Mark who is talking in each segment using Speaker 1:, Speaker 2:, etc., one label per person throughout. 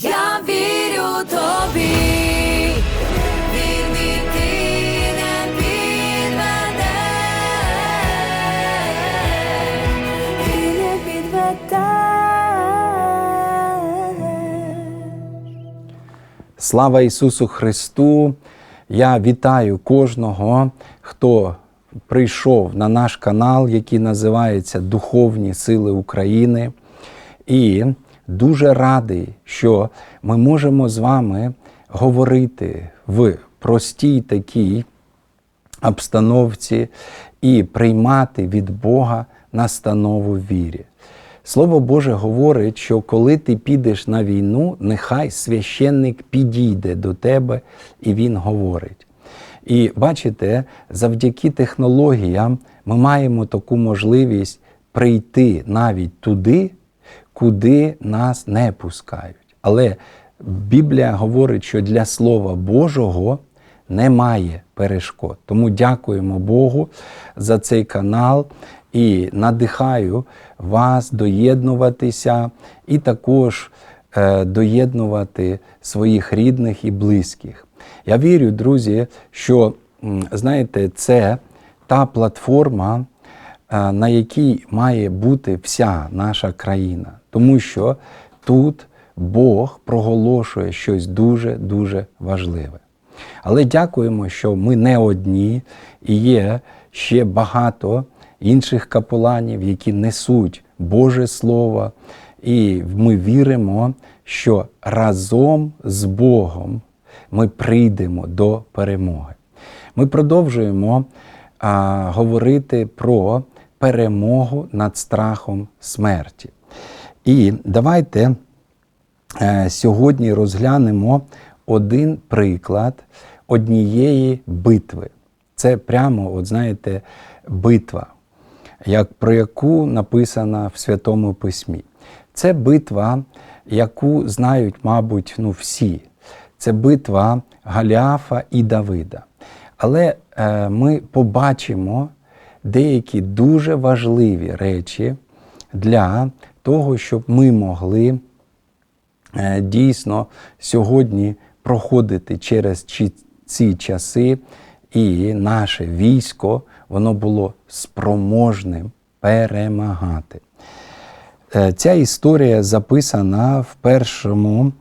Speaker 1: Я вірю тобі.
Speaker 2: Слава Ісусу Христу! Я вітаю кожного, хто прийшов на наш канал, який називається Духовні Сили України. І дуже радий, що ми можемо з вами говорити в простій такій обстановці і приймати від Бога настанову в вірі. Слово Боже говорить, що коли ти підеш на війну, нехай священник підійде до тебе і він говорить. І бачите, завдяки технологіям ми маємо таку можливість прийти навіть туди, куди нас не пускають. Але Біблія говорить, що для Слова Божого немає перешкод. Тому дякуємо Богу за цей канал і надихаю вас доєднуватися і також е, доєднувати своїх рідних і близьких. Я вірю, друзі, що знаєте, це та платформа, е, на якій має бути вся наша країна, тому що тут Бог проголошує щось дуже-дуже важливе. Але дякуємо, що ми не одні, і є ще багато інших капеланів, які несуть Боже Слово, і ми віримо, що разом з Богом ми прийдемо до перемоги. Ми продовжуємо а, говорити про перемогу над страхом смерті. І давайте е, сьогодні розглянемо один приклад однієї битви. Це прямо, от знаєте, битва, як, про яку написано в Святому Письмі. Це битва, яку знають, мабуть, ну, всі. Це битва Галіафа і Давида. Але е, ми побачимо деякі дуже важливі речі для того, щоб ми могли е, дійсно сьогодні проходити через ці часи, і наше військо воно було спроможним перемагати. Е, Ця історія записана в першому,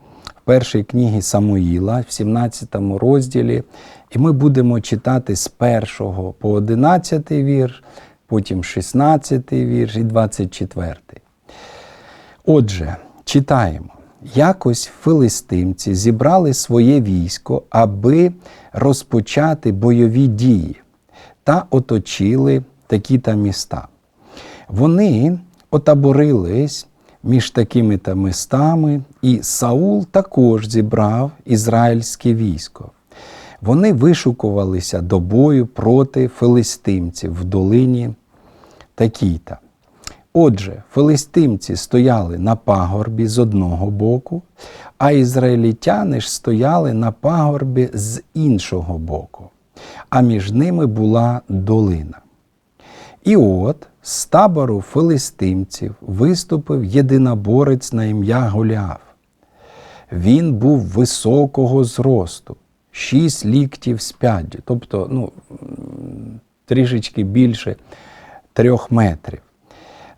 Speaker 2: першій книгі Самуїла, в 17 розділі, і ми будемо читати з 1 по 11 вірш, потім 16 вірш і 24. Отже, читаємо. Якось филистимці зібрали своє військо, аби розпочати бойові дії, та оточили такі-та міста. Вони отаборились між такими та містами, і Саул також зібрав ізраїльське військо. Вони вишукувалися до бою проти филистимців в долині такій-та. Отже, филистимці стояли на пагорбі з одного боку, а ізраїлітяни ж стояли на пагорбі з іншого боку, а між ними була долина. І от з табору филистимців виступив єдиноборець на ім'я Голіаф. Він був високого зросту, шість ліктів з п'яддю, тобто ну, трішечки більше трьох метрів.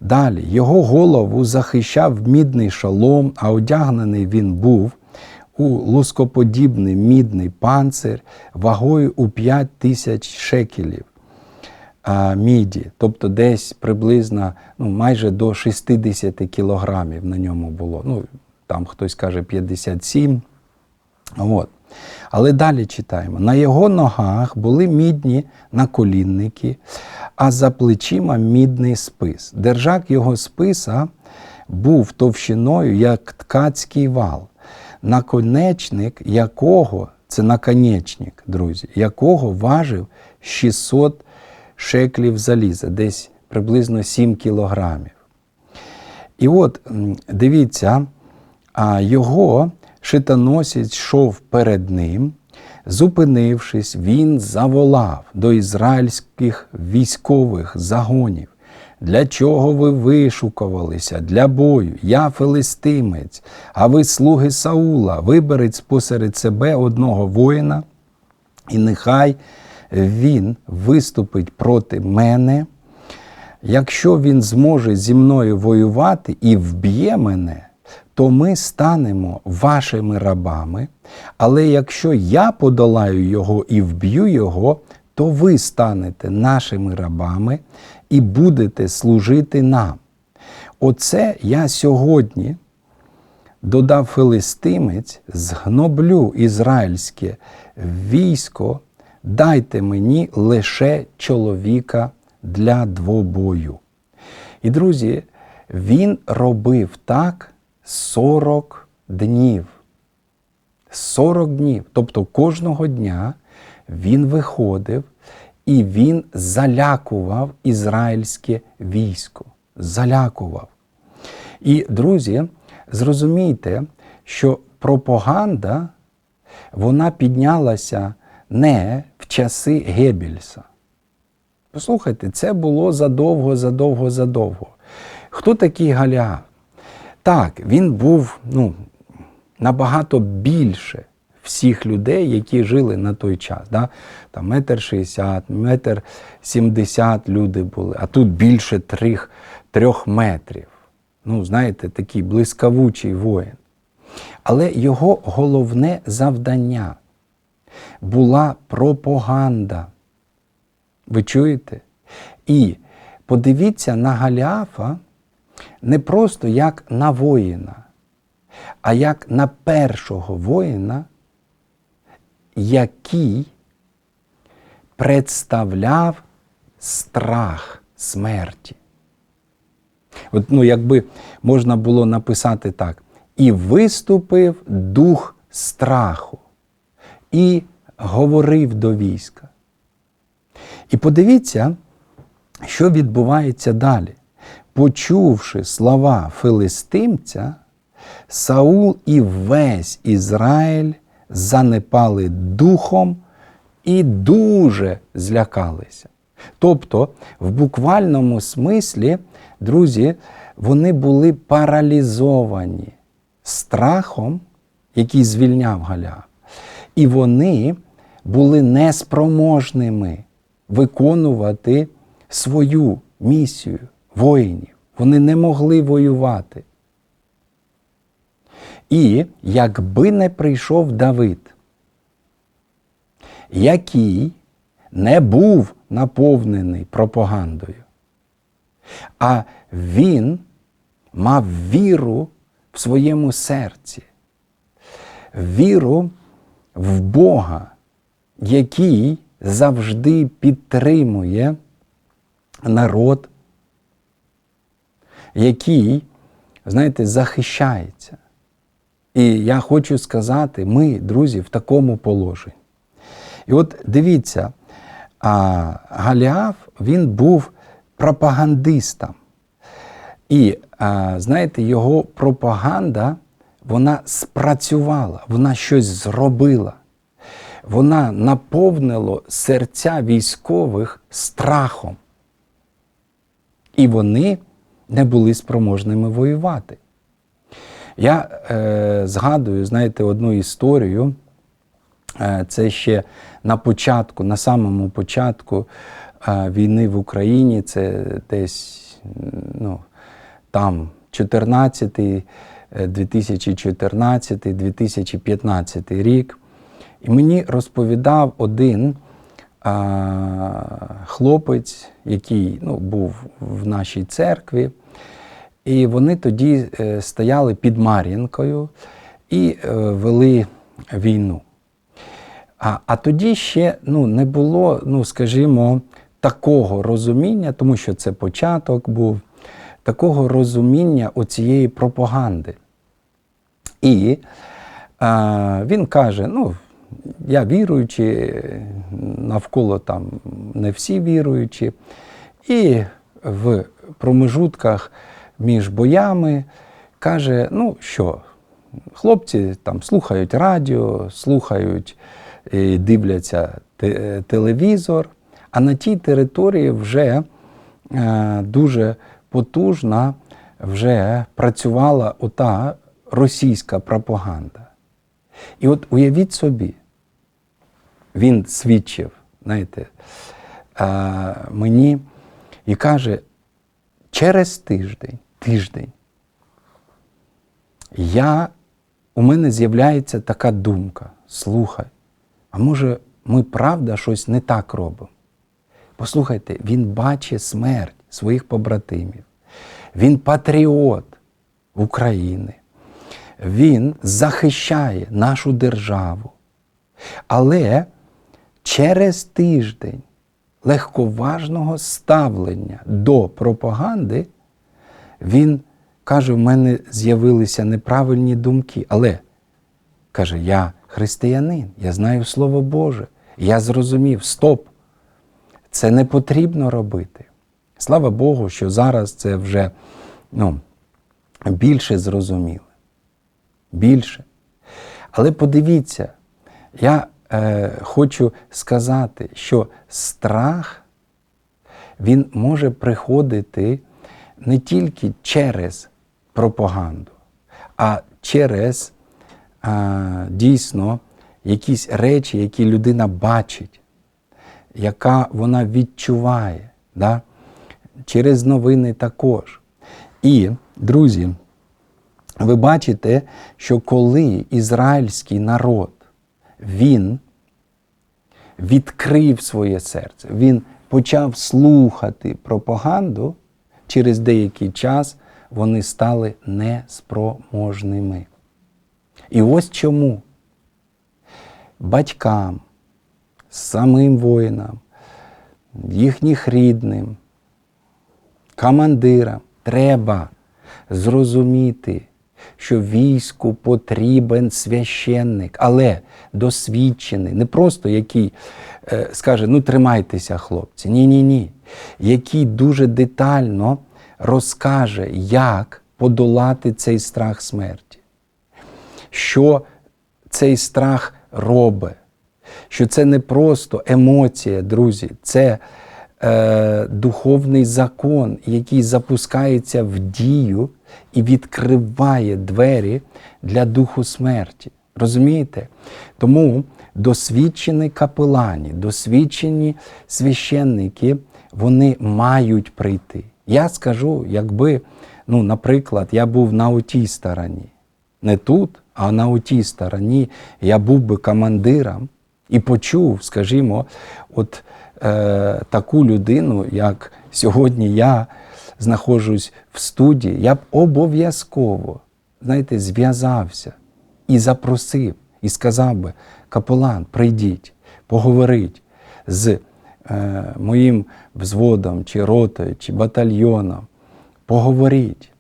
Speaker 2: Далі його голову захищав мідний шолом, а одягнений він був у лускоподібний мідний панцир вагою у 5 тисяч шекелів міді, тобто десь приблизно ну, майже до 60 кілограмів на ньому було. Ну, там хтось каже 57. От. Але далі читаємо: на його ногах були мідні наколінники, а за плечима мідний спис. Держак його списа був товщиною, як ткацький вал, наконечник якого, це наконечник, друзі, якого важив 600 шеклів заліза, десь приблизно 7 кілограмів. І от дивіться, його шитоносець йшов перед ним, Зупинившись, він заволав до ізраїльських військових загонів, Для чого ви вишукувалися? Для бою. Я филистимець, а ви слуги Саула. Виберіть посеред себе одного воїна, і нехай він виступить проти мене. Якщо він зможе зі мною воювати і вб'є мене, то ми станемо вашими рабами. Але якщо я подолаю його і вб'ю його, то ви станете нашими рабами і будете служити нам. Оце я сьогодні, додав филистимець, згноблю ізраїльське військо, дайте мені лише чоловіка для двобою. І, друзі, він робив так 40 днів. 40 днів. Тобто кожного дня він виходив і він залякував ізраїльське військо. Залякував. І, друзі, зрозумійте, що пропаганда вона піднялася не в часи Геббельса. Послухайте, це було задовго, задовго, задовго. Хто такий Галіаф? Так, він був ну, набагато більше всіх людей, які жили на той час. Да? Там метр шістдесят, метр сімдесят люди були, а тут більше трьох, трьох метрів. Ну, знаєте, такий блискавучий воїн. Але його головне завдання була пропаганда. Ви чуєте? І подивіться на Галіафа не просто як на воїна, а як на першого воїна, який представляв страх смерті. От, ну, якби можна було написати так: і виступив дух страху, і говорив до війська. І подивіться, що відбувається далі. Почувши слова филистимця, Саул і весь Ізраїль занепали духом і дуже злякалися. Тобто, в буквальному смислі, друзі, вони були паралізовані страхом, який звільняв Галя. І вони були неспроможними виконувати свою місію воїнів. Вони не могли воювати. І якби не прийшов Давид, який не був наповнений пропагандою, а він мав віру в своєму серці, віру в Бога, який завжди підтримує народ, який, знаєте, захищається. І я хочу сказати, ми, друзі, в такому положенні. І от дивіться, Галіаф він був пропагандистом. І знаєте, його пропаганда вона спрацювала, вона щось зробила. Вона наповнила серця військових страхом. І вони не були спроможними воювати. Я е, згадую, знаєте, одну історію. Е, це ще на початку, на самому початку е, війни в Україні, це десь ну, там 14, 2014, 2015 рік. І мені розповідав один хлопець, який ну, був в нашій церкві. І вони тоді е, стояли під Мар'їнкою і е, вели війну. А а тоді ще ну, не було, ну, скажімо, такого розуміння, тому що це початок був, такого розуміння оцієї пропаганди. І а, він каже: ну, я віруючий, навколо там не всі віруючі. І в промежутках між боями каже: ну що, хлопці там слухають радіо, слухають, і дивляться телевізор, а на тій території вже е, дуже потужна вже працювала ота російська пропаганда. І от уявіть собі, він свідчив, знаєте, мені і каже, через тиждень, тиждень, я, у мене з'являється така думка: слухай, а може, ми правда щось не так робимо? Послухайте, він бачить смерть своїх побратимів, він патріот України, він захищає нашу державу. Але через тиждень легковажного ставлення до пропаганди він каже: в мене з'явилися неправильні думки. Але каже, я християнин, я знаю Слово Боже, я зрозумів, стоп, це не потрібно робити. Слава Богу, що зараз це вже ну, більше зрозуміло. Більше. Але подивіться, я е, хочу сказати, що страх він може приходити не тільки через пропаганду, а через е, дійсно якісь речі, які людина бачить, яка вона відчуває, да? через новини також. І, друзі, ви бачите, що коли ізраїльський народ він відкрив своє серце, він почав слухати пропаганду, через деякий час вони стали неспроможними. І ось чому батькам, самим воїнам, їхніх рідним, командирам треба зрозуміти, що війську потрібен священник, але досвідчений, не просто який е, скаже, ну тримайтеся, хлопці. Ні, ні, ні. Який дуже детально розкаже, як подолати цей страх смерті. Що цей страх робить, що це не просто емоція, друзі, це е, духовний закон, який запускається в дію і відкриває двері для духу смерті. Розумієте? Тому досвідчені капелані, досвідчені священники, вони мають прийти. Я скажу, якби, ну, наприклад, я був на отій стороні, не тут, а на отій стороні, я був би командиром і почув, скажімо, от е, таку людину, як сьогодні я знаходжусь в студії, я б обов'язково, знаєте, зв'язався і запросив, і сказав би, капелан, прийдіть, поговоріть з е, моїм взводом, чи ротою, чи батальйоном. Поговоріть.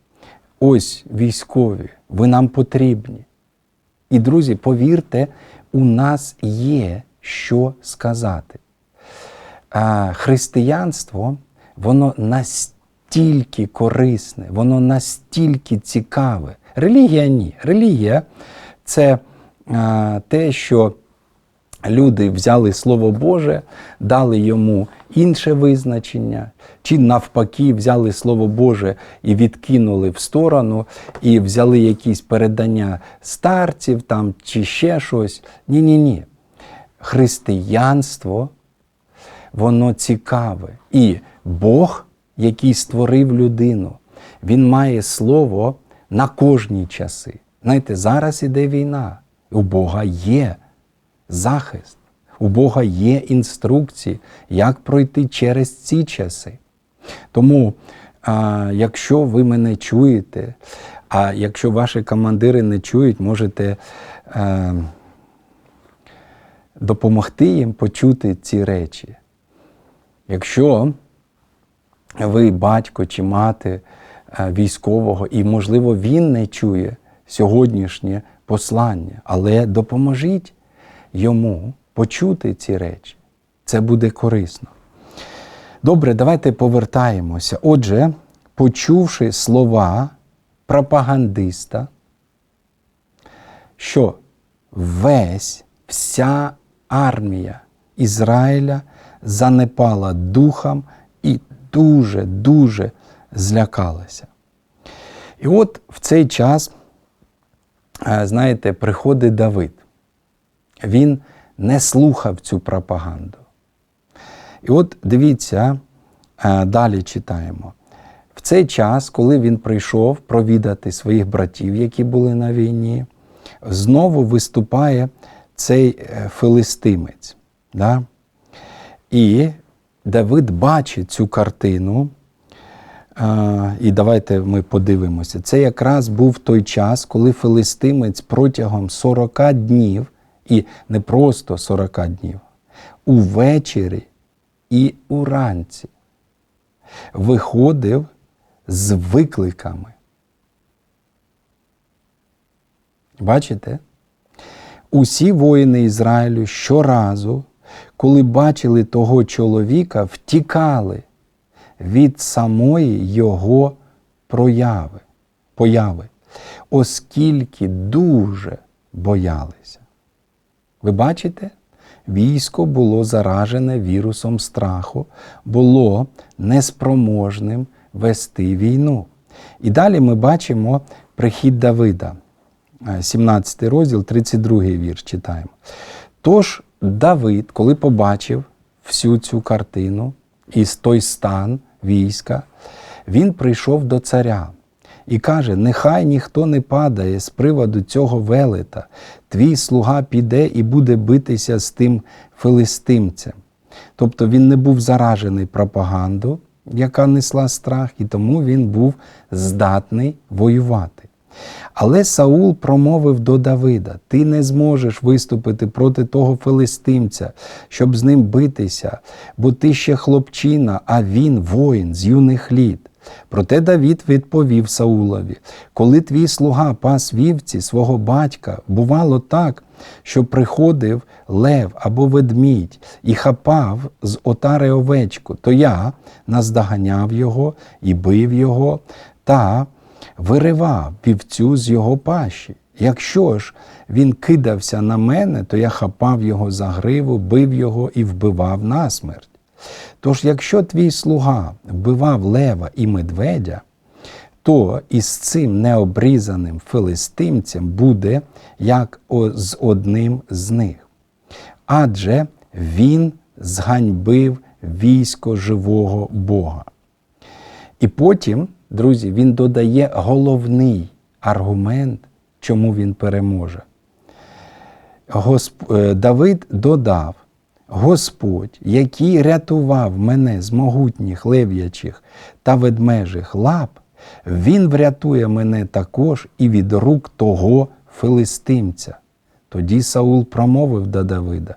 Speaker 2: Ось військові, ви нам потрібні. І, друзі, повірте, у нас є що сказати. Християнство, воно настільки корисне, воно настільки цікаве. Релігія ні. Релігія це те, що люди взяли Слово Боже, дали йому інше визначення, чи навпаки взяли Слово Боже і відкинули в сторону, і взяли якісь передання старців там, чи ще щось. Ні-ні ні. Християнство, воно цікаве. І Бог, який створив людину, Він має слово на кожні часи. Знаєте, зараз іде війна. У Бога є захист. У Бога є інструкції, як пройти через ці часи. Тому, а, якщо ви мене чуєте, а якщо ваші командири не чують, можете е, допомогти їм почути ці речі. Якщо ви батько чи мати е, військового, і, можливо, він не чує сьогоднішнє послання, але допоможіть йому почути ці речі. Це буде корисно. Добре, давайте повертаємося. Отже, почувши слова пропагандиста, що весь вся армія Ізраїля занепала духом і дуже-дуже злякалися. І от в цей час, е, знаєте, приходить Давид. Він не слухав цю пропаганду. І от дивіться, е, далі читаємо. В цей час, коли він прийшов провідати своїх братів, які були на війні, знову виступає цей е, филистимець. Да? І Давид бачить цю картину. І давайте ми подивимося. Це якраз був той час, коли филистимець протягом 40 днів, і не просто 40 днів, увечері і уранці виходив з викликами. Бачите? Усі воїни Ізраїлю щоразу, коли бачили того чоловіка, втікали від самої його прояви, появи, оскільки дуже боялися. Ви бачите? Військо було заражене вірусом страху, було неспроможним вести війну. І далі ми бачимо прихід Давида. Е, 17 розділ, 32 вірш читаємо. Тож Давид, коли побачив всю цю картину і той стан війська, він прийшов до царя і каже: Нехай ніхто не падає з приводу цього велета. Твій слуга піде і буде битися з тим филистимцем. Тобто він не був заражений пропагандою, яка несла страх, і тому він був здатний воювати. Але Саул промовив до Давида: Ти не зможеш виступити проти того филистимця, щоб з ним битися, бо ти ще хлопчина, а він воїн з юних літ. Проте Давід відповів Саулові: Коли твій слуга пас вівці свого батька, бувало так, що приходив лев або ведмідь і хапав з отари овечку, то я наздоганяв його і бив його та виривав вівцю з його пащі. Якщо ж він кидався на мене, то я хапав його за гриву, бив його і вбивав насмерть. Тож, якщо твій слуга вбивав лева і медведя, то із цим необрізаним филистимцем буде як з одним з них. Адже він зганьбив військо живого Бога. І потім, друзі, він додає головний аргумент, чому він переможе. Госп... е, Давид додав: Господь, який рятував мене з могутніх лев'ячих та ведмежих лап, Він врятує мене також і від рук того филистимця. Тоді Саул промовив до Давида: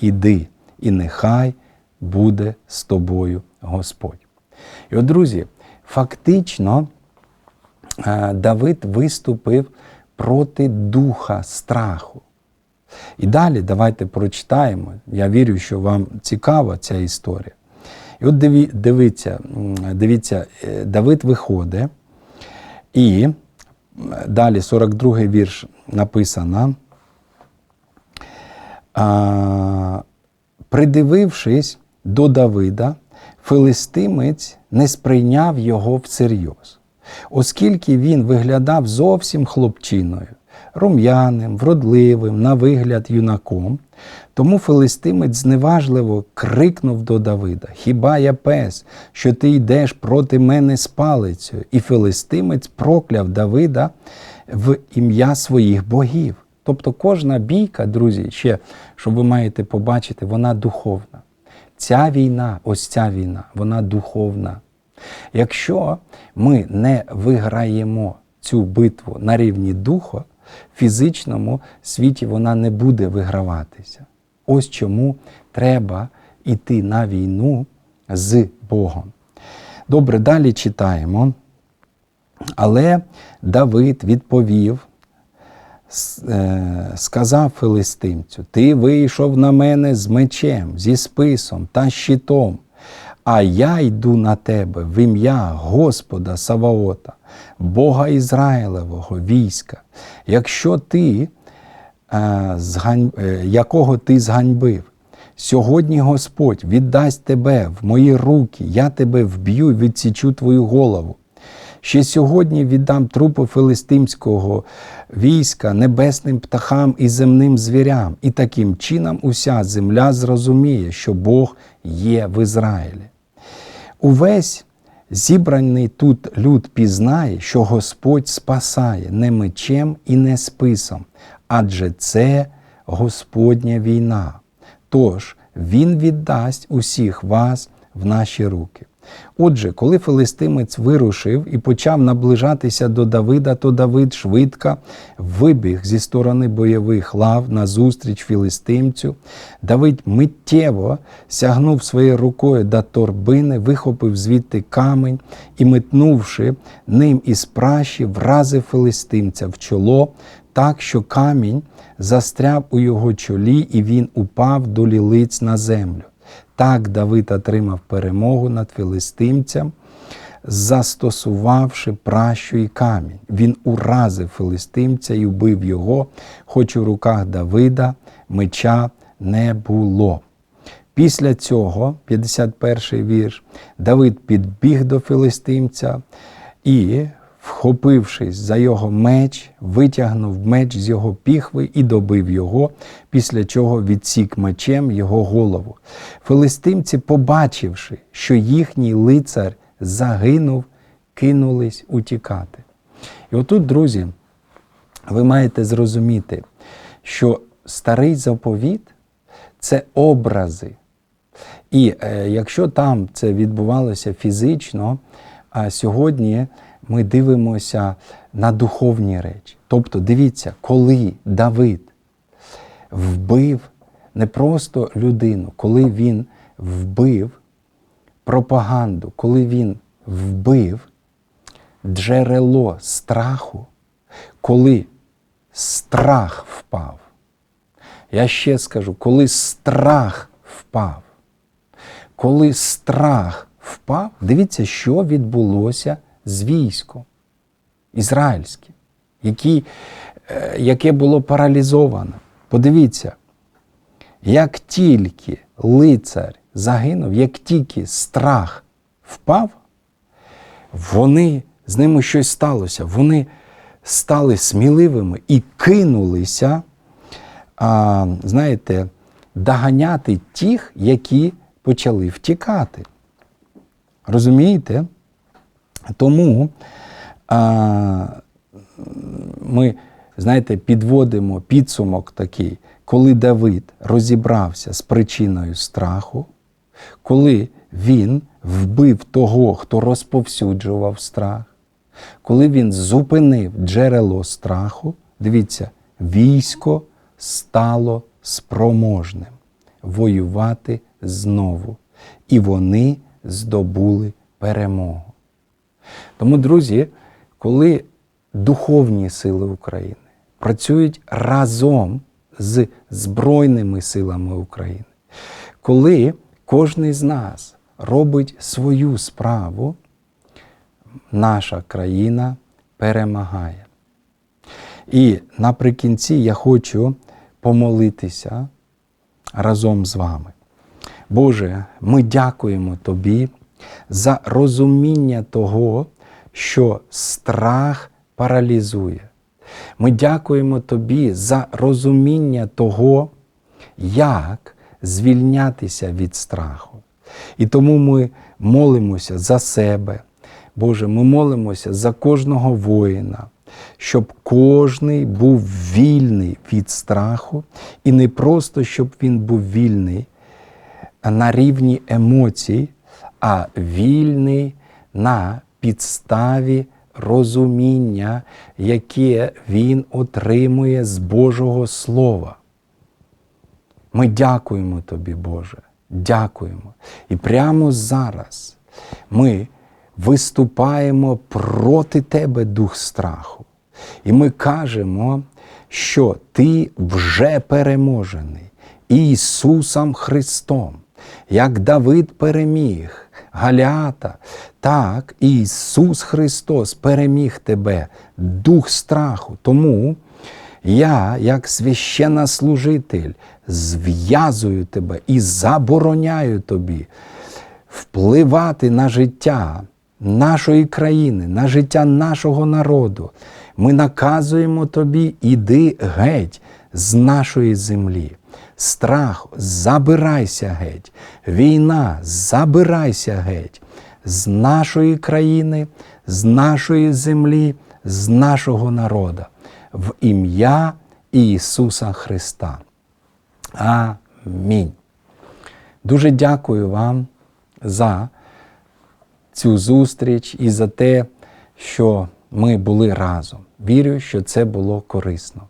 Speaker 2: Іди, і нехай буде з тобою Господь. І от, друзі, фактично е, Давид виступив проти духа страху. І далі давайте прочитаємо. Я вірю, що вам цікава ця історія. І от дивіться, дивіться, е, Давид виходить, і далі 42-й вірш написано. Придивившись до Давида, филистимець не сприйняв його всерйоз, оскільки він виглядав зовсім хлопчиною, рум'яним, вродливим, на вигляд юнаком. Тому филистимець зневажливо крикнув до Давида: Хіба я пес, що ти йдеш проти мене з палицею? І филистимець прокляв Давида в ім'я своїх богів. Тобто кожна бійка, друзі, ще що ви маєте побачити, вона духовна. Ця війна, ось ця війна, вона духовна. Якщо ми не виграємо цю битву на рівні духа, в фізичному світі вона не буде виграватися. Ось чому треба йти на війну з Богом. Добре, далі читаємо. Але Давид відповів, сказав филистимцю: Ти вийшов на мене з мечем, зі списом та щитом, а я йду на тебе в ім'я Господа Саваота, Бога Ізраїлевого війська. Якщо ти, е, е, якого ти зганьбив, Сьогодні Господь віддасть тебе в мої руки, я тебе вб'ю і відсічу твою голову. Ще сьогодні віддам трупи филистимського війська небесним птахам і земним звірям, і таким чином уся земля зрозуміє, що Бог є в Ізраїлі. Увесь зібраний тут люд пізнає, що Господь спасає не мечем і не списом, адже це Господня війна. Тож Він віддасть усіх вас в наші руки. Отже, коли филистимець вирушив і почав наближатися до Давида, то Давид швидко вибіг зі сторони бойових лав назустріч філистимцю. Давид миттєво сягнув своєю рукою до торбини, вихопив звідти камень і, метнувши ним із пращі, вразив филистимця в чоло, так що камінь застряв у його чолі, і він упав до лілиць на землю. Так Давид отримав перемогу над филистимцем, застосувавши пращу і камінь. Він уразив филистимця і вбив його, хоч у руках Давида меча не було. Після цього, 51-й вірш, Давид підбіг до филистимця і, вхопившись за його меч, витягнув меч з його піхви і добив його, після чого відсік мечем його голову. Филистимці, побачивши, що їхній лицар загинув, кинулись утікати. І отут, друзі, ви маєте зрозуміти, що старий заповіт це образи. І е, якщо там це відбувалося фізично, а сьогодні ми дивимося на духовні речі. Тобто, дивіться, коли Давид вбив не просто людину, коли він вбив пропаганду, коли він вбив джерело страху, коли страх впав. Я ще скажу, коли страх впав, коли страх впав, дивіться, що відбулося з військом ізраїльським, які, е, яке було паралізовано. Подивіться, як тільки лицар загинув, як тільки страх впав, вони з ними щось сталося. Вони стали сміливими і кинулися, а, знаєте, доганяти тих, які почали втікати. Розумієте? Тому а, ми, знаєте, підводимо підсумок такий, коли Давид розібрався з причиною страху, коли він вбив того, хто розповсюджував страх, коли він зупинив джерело страху, дивіться, військо стало спроможним воювати знову. І вони здобули перемогу. Тому, друзі, коли духовні сили України працюють разом з Збройними силами України, коли кожен з нас робить свою справу, наша країна перемагає. І наприкінці я хочу помолитися разом з вами. Боже, ми дякуємо Тобі за розуміння того, що страх паралізує. Ми дякуємо Тобі за розуміння того, як звільнятися від страху. І тому ми молимося за себе. Боже, ми молимося за кожного воїна, щоб кожний був вільний від страху, і не просто щоб він був вільний на рівні емоцій, а вільний на підставі розуміння, яке він отримує з Божого Слова. Ми дякуємо Тобі, Боже, дякуємо. І прямо зараз ми виступаємо проти Тебе, дух страху. І ми кажемо, що Ти вже переможений Ісусом Христом. Як Давид переміг Галіата, так Ісус Христос переміг тебе, дух страху. Тому Я, як священнослужитель, зв'язую тебе і забороняю тобі впливати на життя нашої країни, на життя нашого народу. Ми наказуємо тобі, іди геть з нашої землі. Страх, забирайся геть. Війна, забирайся геть з нашої країни, з нашої землі, з нашого народу. В ім'я Ісуса Христа. Амінь. Дуже дякую вам за цю зустріч і за те, що ми були разом. Вірю, що це було корисно.